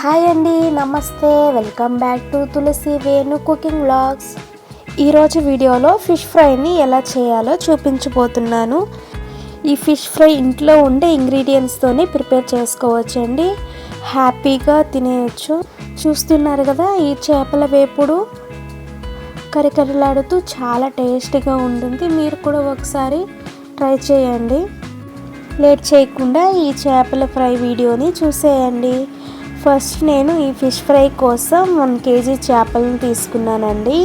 Hi అండి నమస్తే. Welcome back to Tulasi Venu cooking vlogs. ఈరోజు వీడియోలో ఫిష్ ఫ్రైని ఎలా చేయాలో చూపించబోతున్నాను. ఈ ఫిష్ ఫ్రై ఇంట్లో ఉండే ఇంగ్రీడియంట్స్తోనే ప్రిపేర్ చేసుకోవచ్చండి. హ్యాపీగా తినేయచ్చు. చూస్తున్నారు కదా ఈ చేపల వేపుడు కరికరిలాడుతూ చాలా టేస్టీగా ఉంటుంది. మీరు కూడా ఒకసారి ట్రై చేయండి. లేట్ చేయకుండా ఈ చేపల ఫ్రై వీడియోని చూసేయండి. ఫస్ట్ నేను ఈ ఫిష్ ఫ్రై కోసం వన్ కేజీ చేపలను తీసుకున్నానండి.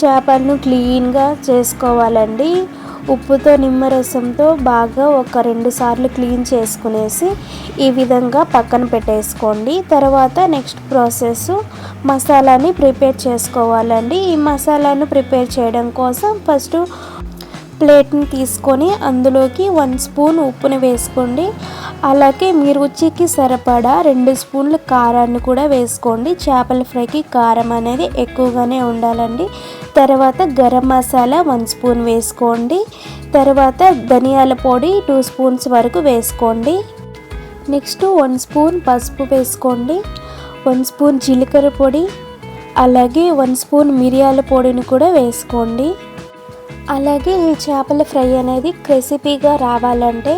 చేపలను క్లీన్గా చేసుకోవాలండి. ఉప్పుతో నిమ్మరసంతో బాగా ఒక రెండు సార్లు క్లీన్ చేసుకునేసి ఈ విధంగా పక్కన పెట్టేసుకోండి. తర్వాత నెక్స్ట్ ప్రాసెస్ మసాలాని ప్రిపేర్ చేసుకోవాలండి. ఈ మసాలాను ప్రిపేర్ చేయడం కోసం ఫస్ట్ ప్లేట్ని తీసుకొని అందులోకి వన్ స్పూన్ ఉప్పుని వేసుకోండి. అలాగే మీ రుచికి సరిపడా రెండు స్పూన్లు కారాన్ని కూడా వేసుకోండి. చేపల ఫ్రైకి కారం అనేది ఎక్కువగానే ఉండాలండి. తర్వాత గరం మసాలా వన్ స్పూన్ వేసుకోండి. తర్వాత ధనియాల పొడి టూ స్పూన్స్ వరకు వేసుకోండి. నెక్స్ట్ వన్ స్పూన్ పసుపు వేసుకోండి. వన్ స్పూన్ జీలకర్ర పొడి. అలాగే వన్ స్పూన్ మిరియాల పొడిని కూడా వేసుకోండి. అలాగే ఈ చేపల ఫ్రై అనేది క్రెసిపీగా రావాలంటే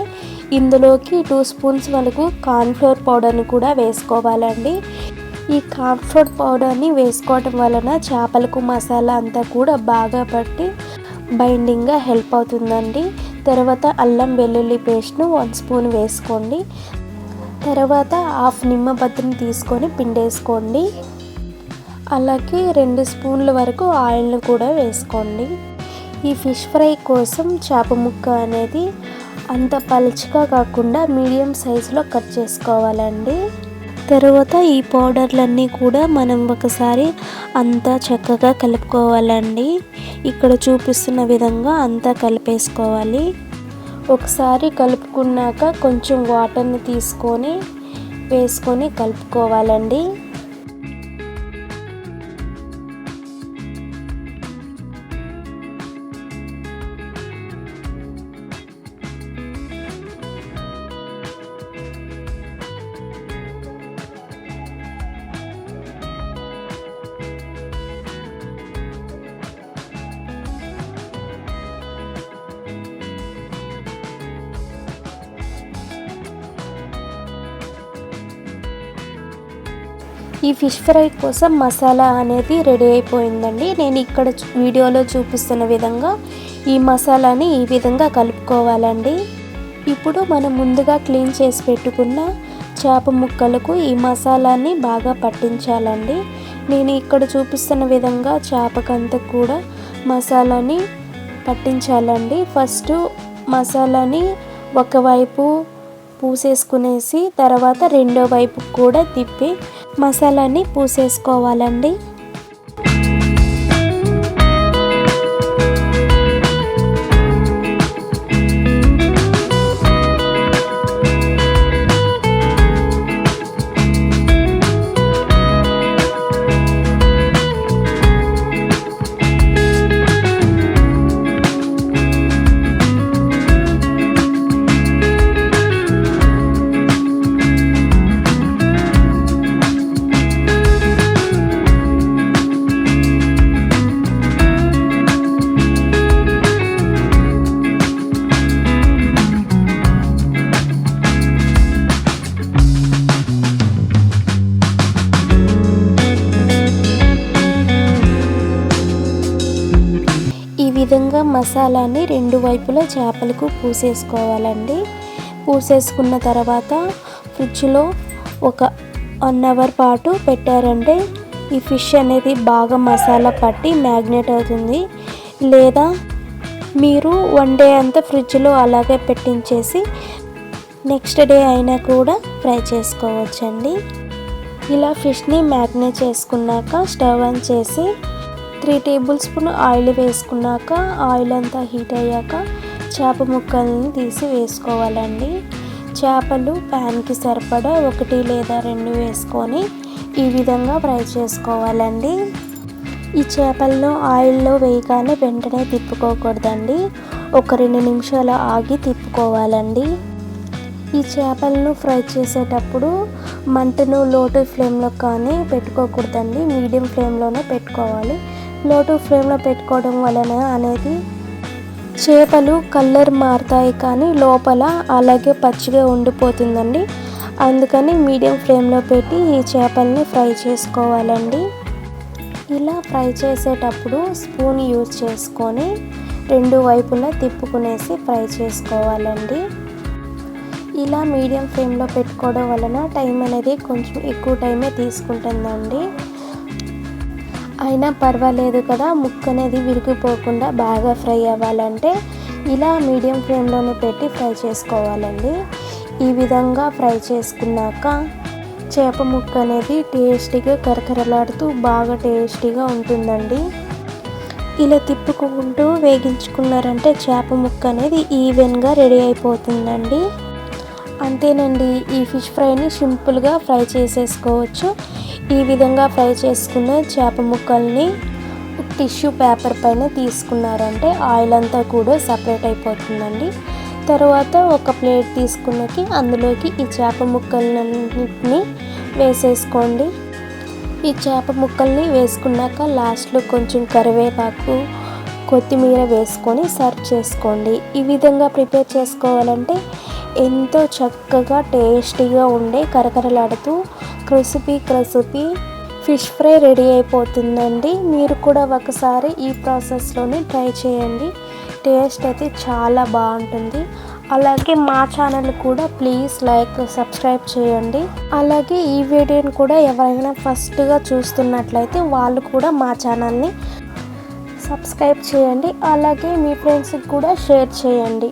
ఇందులోకి టూ స్పూన్స్ వరకు కార్న్ఫ్లోర్ పౌడర్ని కూడా వేసుకోవాలండి. ఈ కార్న్ఫ్లోర్ పౌడర్ని వేసుకోవటం వలన చేపలకు మసాలా అంతా కూడా బాగా పట్టి బైండింగ్గా హెల్ప్ అవుతుందండి. తర్వాత అల్లం వెల్లుల్లి పేస్ట్ను వన్ స్పూన్ వేసుకోండి. తర్వాత హాఫ్ నిమ్మబద్దని తీసుకొని పిండేసుకోండి. అలాగే రెండు స్పూన్ల వరకు ఆయిల్ను కూడా వేసుకోండి. ఈ ఫిష్ ఫ్రై కోసం చేప ముక్క అనేది అంత పలుచగా కాకుండా మీడియం సైజులో కట్ చేసుకోవాలండి. తర్వాత ఈ పౌడర్లన్నీ కూడా మనం ఒకసారి అంతా చక్కగా కలుపుకోవాలండి. ఇక్కడ చూపిస్తున్న విధంగా అంతా కలిపేసుకోవాలి. ఒకసారి కలుపుకున్నాక కొంచెం వాటర్ని తీసుకొని వేసుకొని కలుపుకోవాలండి. ఈ ఫిష్ ఫ్రై కోసం మసాలా అనేది రెడీ అయిపోయిందండి. నేను ఇక్కడ వీడియోలో చూపిస్తున్న విధంగా ఈ మసాలాని ఈ విధంగా కలుపుకోవాలండి. ఇప్పుడు మనం ముందుగా క్లీన్ చేసి పెట్టుకున్న చేప ముక్కలకు ఈ మసాలాని బాగా పట్టించాలండి. నేను ఇక్కడ చూపిస్తున్న విధంగా చేపకంతా కూడా మసాలాని పట్టించాలండి. ఫస్ట్ మసాలాని ఒకవైపు పూసేసుకునేసి తర్వాత రెండో వైపు కూడా తిప్పి మసాలాని పూసేసుకోవాలండి. మసాలాని రెండు వైపులా చేపలకు పూసేసుకోవాలండి. పూసేసుకున్న తర్వాత ఫ్రిడ్జ్లో ఒక వన్ అవర్ పాటు పెట్టారంటే ఈ ఫిష్ అనేది బాగా మసాలా పట్టి మ్యాగ్నేట్ అవుతుంది. లేదా మీరు వన్ డే అంతా ఫ్రిడ్జ్లో అలాగే పెట్టించేసి నెక్స్ట్ డే అయినా కూడా ఫ్రై చేసుకోవచ్చండి. ఇలా ఫిష్ని మ్యాగ్నేట్ చేసుకున్నాక స్టవ్ ఆన్ చేసి త్రీ టేబుల్ స్పూన్ ఆయిల్ వేసుకున్నాక ఆయిల్ అంతా హీట్ అయ్యాక చేప ముక్కల్ని తీసి వేసుకోవాలండి. చేపలు ప్యాన్కి సరిపడా ఒకటి లేదా రెండు వేసుకొని ఈ విధంగా ఫ్రై చేసుకోవాలండి. ఈ చేపలను ఆయిల్లో వేయగానే వెంటనే తిప్పుకోకూడదండి. ఒక రెండు నిమిషాలు ఆగి తిప్పుకోవాలండి. ఈ చేపలను ఫ్రై చేసేటప్పుడు మంటను లోటు ఫ్లేమ్లో కానీ పెట్టుకోకూడదండి. మీడియం ఫ్లేమ్లోనే పెట్టుకోవాలి. లోటు ఫ్రేమ్లో పెట్టుకోవడం వలన అనేది చేపలు కలర్ మారుతాయి కానీ లోపల అలాగే పచ్చిగా ఉండిపోతుందండి. అందుకని మీడియం ఫ్లేమ్లో పెట్టి ఈ చేపల్ని ఫ్రై చేసుకోవాలండి. ఇలా ఫ్రై చేసేటప్పుడు స్పూన్ యూజ్ చేసుకొని రెండు వైపులా తిప్పుకునేసి ఫ్రై చేసుకోవాలండి. ఇలా మీడియం ఫ్లేమ్లో పెట్టుకోవడం వలన టైం అనేది కొంచెం ఎక్కువ టైమే తీసుకుంటుందండి. అయినా పర్వాలేదు కదా ముక్క అనేది విరిగిపోకుండా బాగా ఫ్రై అవ్వాలంటే ఇలా మీడియం ఫ్లేమ్లోనే పెట్టి ఫ్రై చేసుకోవాలండి. ఈ విధంగా ఫ్రై చేసుకున్నాక చేప ముక్క అనేది టేస్టీగా కరకరలాడుతూ బాగా టేస్టీగా ఉంటుందండి. ఇలా తిప్పుకుంటూ వేగించుకున్నారంటే చేప ముక్క అనేది ఈవెన్గా రెడీ అయిపోతుందండి. అంతేనండి ఈ ఫిష్ ఫ్రైని సింపుల్గా ఫ్రై చేసేసుకోవచ్చు. ఈ విధంగా ఫ్రై చేసుకున్న చేప ముక్కల్ని టిష్యూ పేపర్ పైన తీసుకున్నారంటే ఆయిల్ అంతా కూడా సపరేట్ అయిపోతుందండి. తర్వాత ఒక ప్లేట్ తీసుకున్నకి అందులోకి ఈ చేప ముక్కలన్నింటినీ వేసేసుకోండి. ఈ చేప ముక్కల్ని వేసుకున్నాక లాస్ట్లో కొంచెం కరివేపాకు కొత్తిమీర వేసుకొని సర్వ్ చేసుకోండి. ఈ విధంగా ప్రిపేర్ చేసుకోవాలంటే ఎంతో చక్కగా టేస్టీగా ఉండే కరకరలాడుతూ crispy crispy fish fry ready అయిపోతుందండి. మీరు కూడా ఒకసారి ఈ ప్రాసెస్లోనే ట్రై చేయండి. టేస్ట్ అయితే చాలా బాగుంటుంది. అలాగే మా ఛానల్ కూడా ప్లీజ్ లైక్ సబ్స్క్రైబ్ చేయండి. అలాగే ఈ వీడియోని కూడా ఎవరైనా ఫస్ట్గా చూస్తున్నట్లయితే వాళ్ళు కూడా మా ఛానల్ని సబ్స్క్రైబ్ చేయండి. అలాగే మీ ఫ్రెండ్స్కి కూడా షేర్ చేయండి.